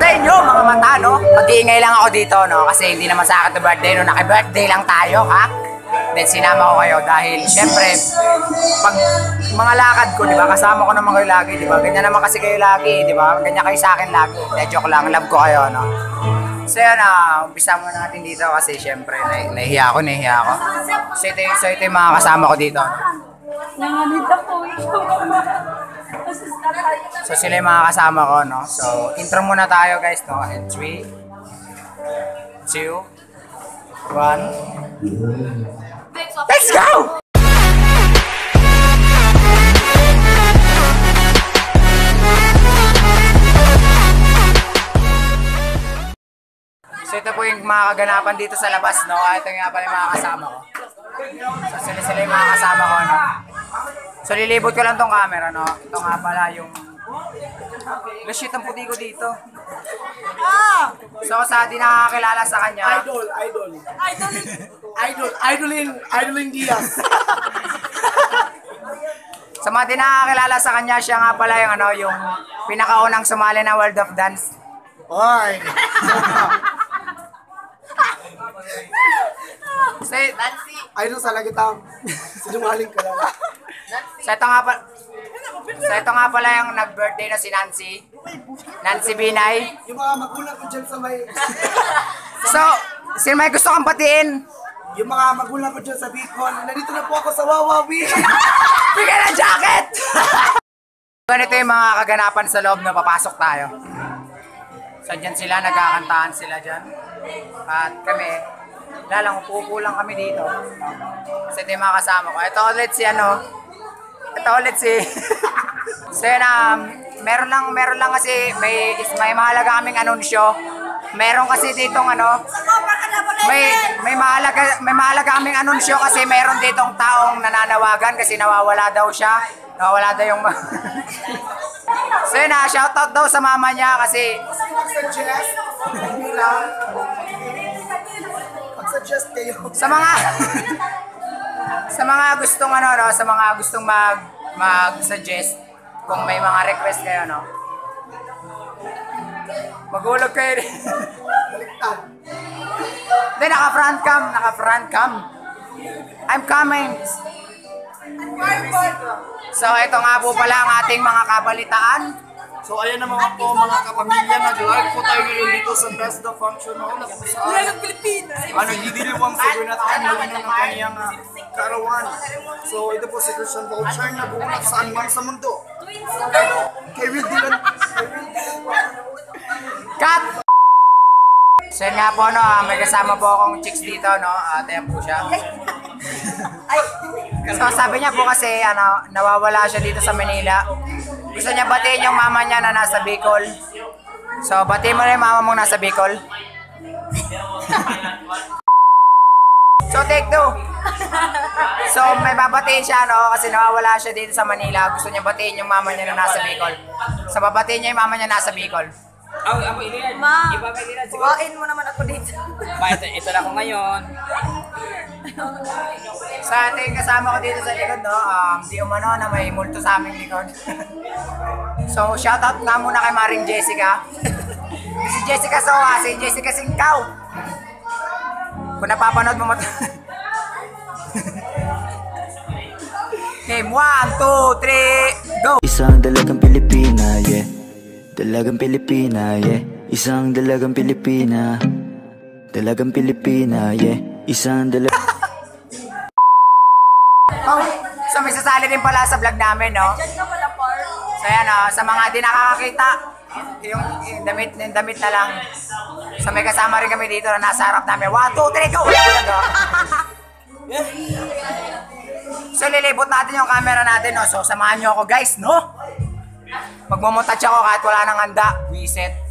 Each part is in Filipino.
Sa inyo, mga mata, no? Mag-iingay lang ako dito, no? Kasi hindi naman sa akin birthday, no? Naki-birthday lang tayo, ha? Then sinama ko kayo dahil, syempre, pag mga lakad ko, di ba? Kasama ko naman kayo lagi, di ba? Ganyan naman kasi kayo lagi, di ba? Ganyan kayo sa akin lagi. Hindi, joke lang. Love ko kayo, no? So yan, ah, umpisa muna natin dito kasi syempre, nah nahihiya ako, nahihiya ako. So ito, so ito yung mga kasama ko dito. Nanganit ako eh. So sila yung mga kasama ko, no? So, intro muna tayo guys, no? And 3, 2, 1, Let's go! So ito po yung mga kaganapan dito sa labas, no? Ah, Ito nga pala yung mga kasama ko. So sila sila yung mga kasama ko, no? So lilibot ko lang tong camera, no? Ito nga pala yung... Lashit ang puti ko dito. So sa di nakakakilala sa kanya, Idol, idol. Idol, idolin, idolin Diaz. sa mga di nakakakilala sa kanya, siya nga pala yung ano, yung pinakaunang sumali na World of Dance. Oy. So, Idol sa lagitang. Sinungaling ka lang. So ito nga pala, so ito nga pala yung nag-birthday na si Nancy. Nancy Binay. Yung mga magulang ko dyan sa may... So, sino may gusto kang patiin? Yung mga magulang ko dyan sa Bicol. Nandito na po ako sa Wawawi. Bigyan ng jacket! Ganito yung mga kaganapan sa loob na papasok tayo. So dyan sila, nagkakantahan sila dyan. At kami, lalang upo lang kami dito. So ito yung mga kasama ko. Ito ulit si ano, ito ulit si... so yun, um, meron lang, meron lang kasi may, is, may mahalaga kaming anunsyo. Meron kasi ditong ano, may may mahalaga may mahalaga kaming anunsyo kasi meron ditong taong nananawagan kasi nawawala daw siya. Nawawala daw yung So yun na, shoutout daw sa mama niya kasi. Mag-suggest kayo. sa mga sa mga gustong ano no, sa mga gustong mag mag-suggest kung may mga request kayo no. Magulog kayo. Baliktad. Hindi, naka-front cam, naka-front cam. I'm coming. So, ito nga po pala ang ating mga kabalitaan. So ayan na mga po mga kapamilya, nag-live po tayo ngayon dito sa Best the Function Hall na kung saan ano, hidiliwang sa Gunatan muli na ng kaniyang uh, karawan. So ito po si Christian Vulture na buunat saan man sa mundo. Kay Will Dylan. Cut! So, yun nga po, no, ah, may kasama po akong chicks dito, no, at ayan po siya. So, sabi niya po kasi, ano, nawawala siya dito sa Manila. Gusto niya batiin yung mama niya na nasa Bicol. So, batiin mo na yung mama mong nasa Bicol. So, take two. So, may babatiin siya, no? Kasi nawawala siya dito sa Manila. Gusto niya batiin yung mama niya na nasa Bicol. So, babatiin niya yung mama niya nasa Bicol. Oh, ako ililan. Ma, buhain mo naman ako dito. Ba, ito, ito lang ako ngayon. Sa ating kasama ko dito sa likod, no, um, di umano na may multo sa aming likod. so, shoutout nga muna kay Maring Jessica. si Jessica Soa, si Jessica Singkaw. Kung napapanood mo mo to. Game 1, 2, 3, go! Isang dalagang Pilipina, yeah Dalagang Pilipina, yeah Isang dalagang Pilipina Dalagang Pilipina, yeah Isang dalagang Oh, so may sasali din pala sa vlog namin, no? So yan, oh, sa mga di nakakakita, yung, yung damit, yung damit na lang. So may kasama rin kami dito na nasa harap namin. 1, 2, 3, go! So lilibot natin yung camera natin, no? So samahan nyo ako guys, no? Magmumuntouch ako kahit wala nang handa. Reset.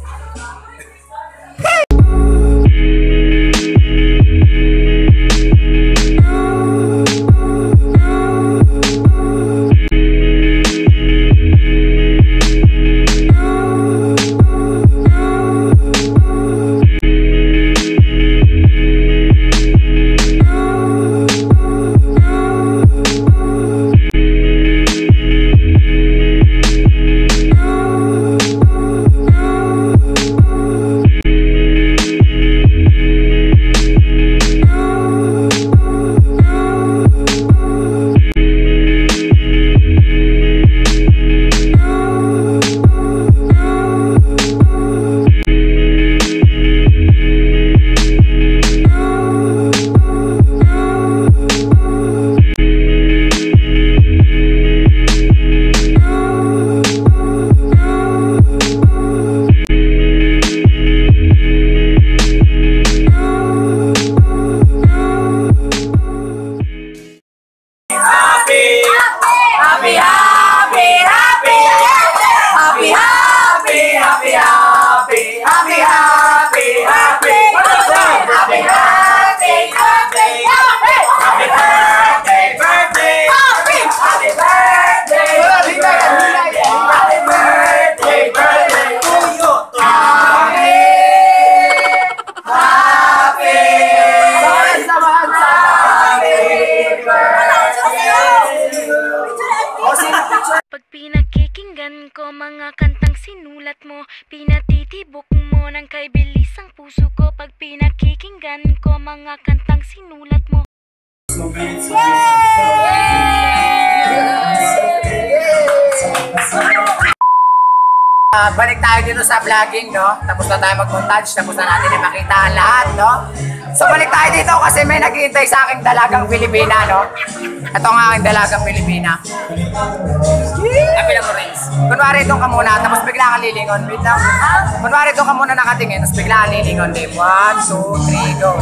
Tayo dito sa vlogging, no? Tapos na tayo mag-montage, tapos na natin ipakita ang lahat, no? So balik tayo dito kasi may naghihintay sa aking dalagang Pilipina, no? Ito ang aking dalagang Pilipina. Happy Renz. Kunwari doon ka muna, tapos bigla kang lilingon. Wait lang. Kunwari doon ka muna nakatingin, tapos bigla kang lilingon. Game. One, two, three, go.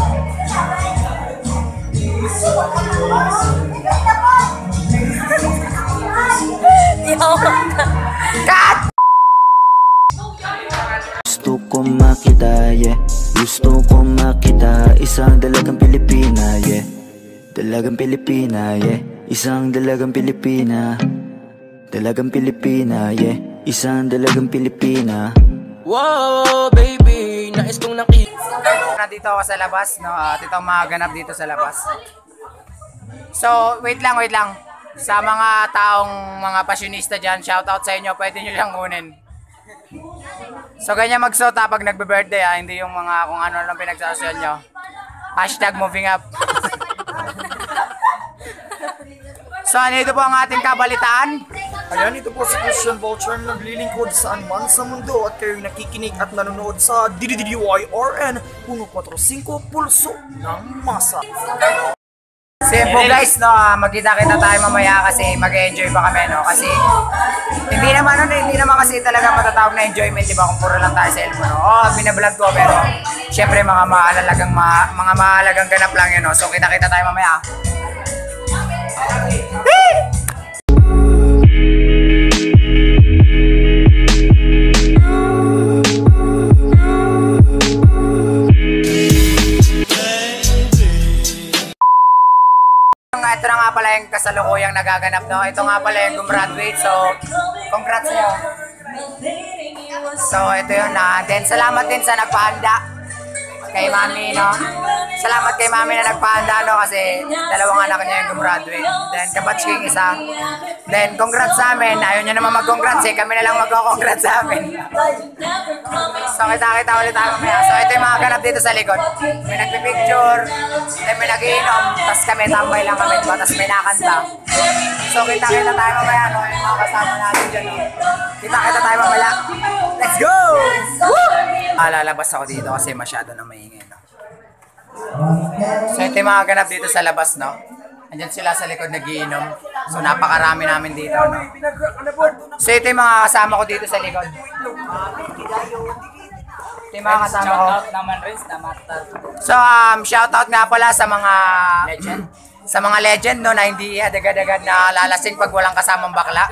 Cut! Gusto ko makita, yeah Gusto ko makita Isang dalagang Pilipina, yeah Dalagang Pilipina, yeah Isang dalagang Pilipina Dalagang Pilipina, yeah Isang dalagang Pilipina Wow, baby, nais kong nakita Nandito ako sa labas, no? At ito ang mga ganap dito sa labas. So, wait lang, wait lang. Sa mga taong mga pasyonista dyan, shoutout sa inyo, pwede nyo lang kunin. So, ganyan magsuot ha pag nagbe-birthday ha, hindi yung mga kung ano lang pinagsasuyan nyo. Hashtag moving up. so, andito po ang ating kabalitaan. Ayan, ito po si Christian Vulture na naglilingkod saan man sa mundo at kayo'y nakikinig at nanonood sa DDDYRN 145 Pulso ng Masa. Simple guys, no, ah, magkita-kita tayo mamaya kasi mag-enjoy pa kami, no? Kasi hindi naman, ano, hindi naman kasi talaga matatawag na enjoyment, di ba? Kung puro lang tayo sa elmo, no? Oh, binablog ko, pero syempre mga mahalagang, ma, mga mahalagang ganap lang yun, no? So, kita-kita tayo mamaya. Yung kasalukuyang nagaganap, no? Ito nga pala yung gumraduate, so congrats nyo. So, ito yun na. Then, salamat din sa nagpahanda kay mami, no? Salamat kay mami na nagpahanda, no? Kasi dalawang anak niya yung gumraduate. Then, kabatch king isa. Then, congrats sa amin. Ayaw niya naman mag-congrats, eh. Kami na lang mag-congrats sa amin. So, kita-kita ulit tayo mamaya. So, ito yung mga ganap dito sa likod. May nagpipicture, then may nagiinom, tapos kami tambay lang kami, diba? Tapos may nakanta. So, kita-kita tayo mamaya, no? Yung mga kasama natin dyan, no? Kita-kita tayo mamaya. Let's go! Woo! Ah, lalabas ako dito kasi masyado na maingay, no? So, ito yung mga ganap dito sa labas, no? Andyan sila sa likod nagiinom. So, napakarami namin dito, no? So, ito yung mga kasama ko dito sa likod. Ito yung mga kasama ko. Naman. So, um, shoutout nga pala sa mga legend. Sa mga legend, no, na hindi agad-agad na lalasing pag walang kasamang bakla.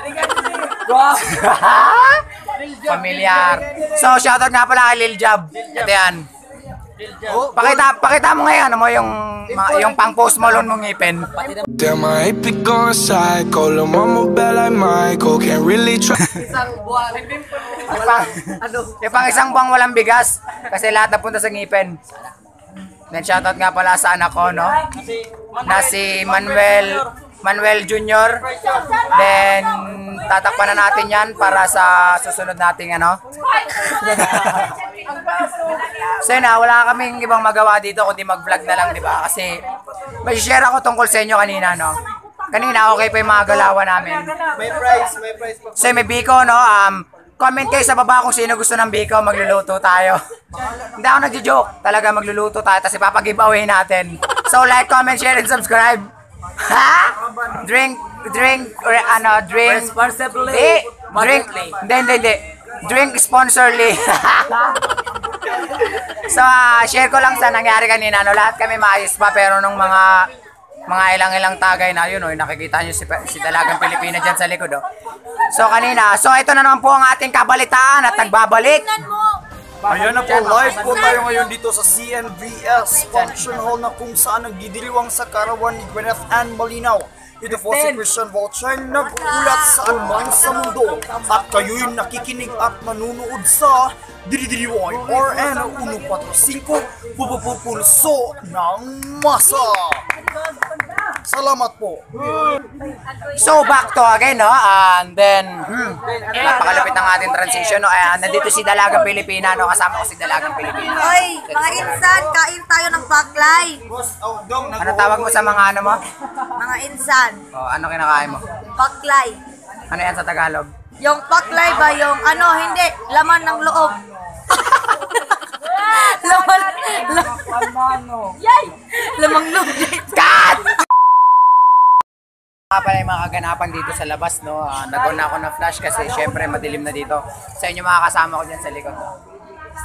Familiar. So, shoutout nga pala kay Lil Jab. Ito yan. Pakita, pakita mo ngayon, ano mo yung, ma- yung pang post Malone mong ngipin. Damn, I ain't be going psycho. Lil' mama bad like Michael. Can't really try. Yung pang, yung pang isang buwang walang bigas. Kasi lahat napunta sa ngipin. Then shoutout nga pala sa anak ko, no? Na si Manuel Manuel Jr. Then tatakpan na natin yan para sa susunod nating ano. so yun na, wala kaming ibang magawa dito kundi mag-vlog na lang, di ba? Kasi may share ako tungkol sa inyo kanina, no? Kanina okay pa yung mga galawan namin. May prize, may prize pa. So may biko, no? Um, comment kayo sa baba kung sino gusto ng biko, magluluto tayo. Hindi ako nagjo-joke. Talaga magluluto tayo, tapos ipapag-giveaway natin. So like, comment, share, and subscribe. Ha? Drink, drink, or ano, drink. Responsibly. Hindi, drink, hindi, hindi, hindi. Drink sponsorly. so, ah, share ko lang sa nangyari kanina. No, lahat kami maayos pa, pero nung mga mga ilang-ilang tagay na yun, oh, nakikita nyo si, si Dalagang Pilipina dyan sa likod. Oh. So, kanina. So, ito na naman po ang ating kabalitaan at nagbabalik. Ayan na po, live po tayo ngayon dito sa CNVS Function Hall na kung saan nagdidiriwang sa karawan ni Gwyneth Ann Malinaw. Ito po si Christian Vulture nag-ulat saan man sa mundo at kayo'y nakikinig at manunood sa Dididiriway RN 145 Pupupulso ng Masa. Salamat po. So back to again, no? And then, hmm, napakalapit ng ating transition, no? Ayan, nandito si Dalagang Pilipina, no? Kasama ko si Dalagang Pilipina. Hoy, mga insan, kain tayo ng baklay. Ano tawag mo sa mga ano mo? Mga insan, Oh, ano kinakain mo? baklay. Ano yan sa Tagalog? Yung baklay ba yung ano, hindi, laman ng loob. laman, laman, Yay! Lamang loob. Cut! Mga pala yung mga kaganapan dito sa labas, no? Uh, Nag-on ako ng flash kasi syempre madilim na dito. Sa inyo mga kasama ko dyan sa likod.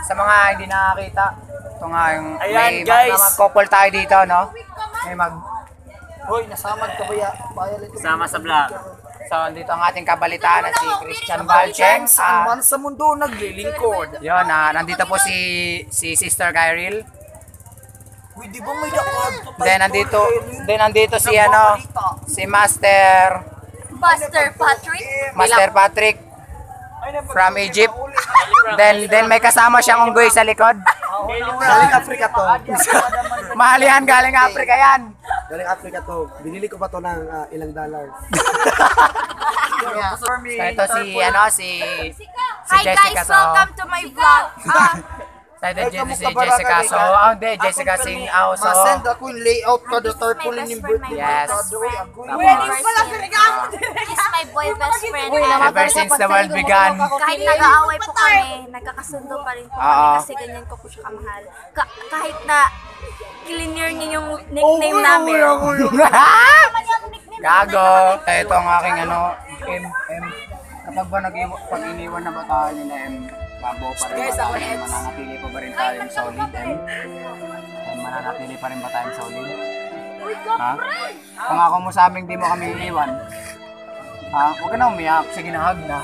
Sa mga hindi nakakita, ito nga yung Ayan, may guys. mga couple tayo dito, no? May mag... Hoy, nasamad ka ba ya? Violet. Sama sa vlog. So, dito ang ating kabalitaan na si Christian Balcheng. Saan Ah, man sa mundo naglilingkod. yun, ah, nandito po si si Sister Kyril. Uy, di ba may dakad? Then nandito, then nandito si ano, si Master Buster Patrick. Master Patrick from Egypt. Then then may kasama siyang unggoy sa likod. Galing Africa to. Mahalihan galing Africa yan. Galing Africa to. Binili ko pa to ng ah, ilang dollar. So ito si ano si si Hi Jessica guys, welcome to my vlog. Ah, so ito Jen- si Jessica so oh hindi Jessica Sing Ao so Masend ako yung layout ka do tarpaulin yung birthday. Yes. Tapos, He's my boy best friend. ever since the world began Kahit nag-aaway po kami, nagkakasundo pa rin po kami kasi ganyan ko po siya kamahal. Ka- kahit na cleaner niya yung nickname namin. Gago. Ito ang aking ano, M, M. Kapag ba nag pag iniwan na ba tayo ni na M, babo pa rin ba tayo? Mananatili pa ba rin tayong solid, M? M, mananatili pa rin ba tayong solid? Ha? Kung ako mo sa aming di mo kami iniwan, ha? Huwag ka na umiyak. Sige na, hug na.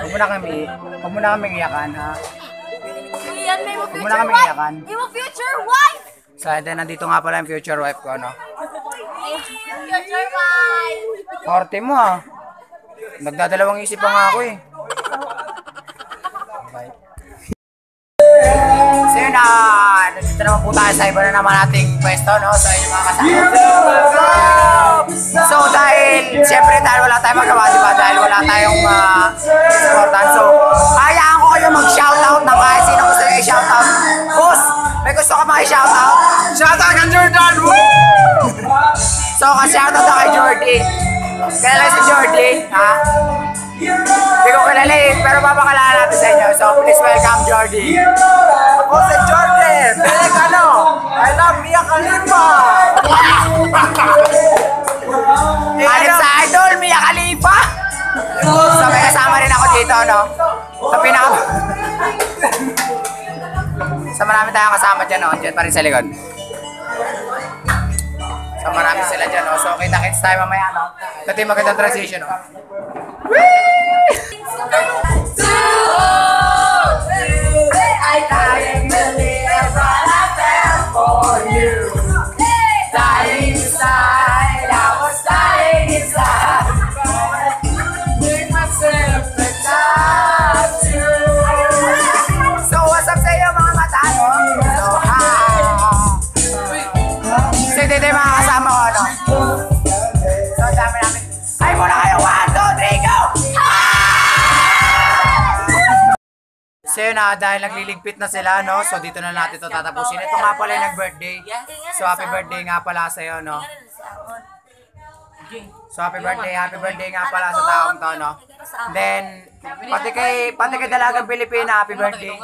Huwag mo na kami, huwag mo na kami iyakan, ha? Yan, may mo Huwag mo na future kami wife! iyakan. May mo future wife! So, then, nandito nga pala yung future wife ko, no? Future wife! Forte mo ah. Nagdadalawang isip pa nga ako eh. Nandito naman po tayo sa iba na naman nating pwesto, no? So yun yung mga kasama. So dahil, siyempre dahil wala tayong magawa, di ba? Dahil wala tayong uh, supportan. So, hayaan ko kayo mag-shoutout ng kahit sino gusto nyo i-shoutout. Boss, may gusto ka maki-shoutout? Shoutout ka Jordan! So, ka-shoutout na kay Jordy. Kilala si Jordy, ha? Hindi ko kilala eh, pero papakalala natin sa inyo. So, please welcome Jordy. Ako si Jordy! Piling ano? I love Mia Khalifa! Hanip sa idol, Mia Khalifa! So, may kasama rin ako dito, no? Sa pinaka... Sa marami tayong kasama dyan, no? Dyan pa rin sa likod. So marami sila dyan, no? So kita-kits tayo mamaya, no? Ito yung magandang transition, no? Dying So, yun na, dahil nagliligpit na sila, no? So, dito na natin ito tatapusin. Ito nga pala yung nag-birthday. So, happy birthday nga pala sa'yo, no? So, happy birthday, happy birthday nga pala sa taong to, no? Then, pati kay, pati kay Dalagang Pilipina, happy birthday.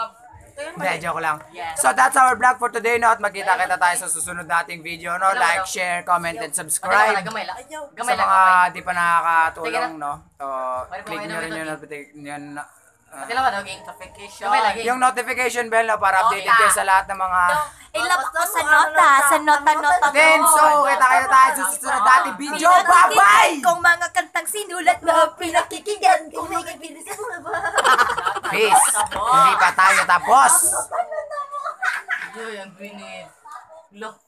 Hindi, joke lang. So that's our vlog for today, no? At magkita-kita tayo sa susunod nating video, no? Like, share, comment, and subscribe. Sa mga di pa nakakatulong, no? So, click nyo rin yung. Yun, uh, Kailangan doging notification. Gamay lagi. yung notification bell, no? Para updated kayo sa lahat ng mga... Ilap ako sa nota, sa nota-nota ko. Then, so, kita-kita tayo sa susunod nating video. Bye-bye! Kung mga kantang sinulat mo, pinakikinggan, kung may kapilis mo ba? Peace! Hindi pa tayo tapos! Yo, yung green eh. Look.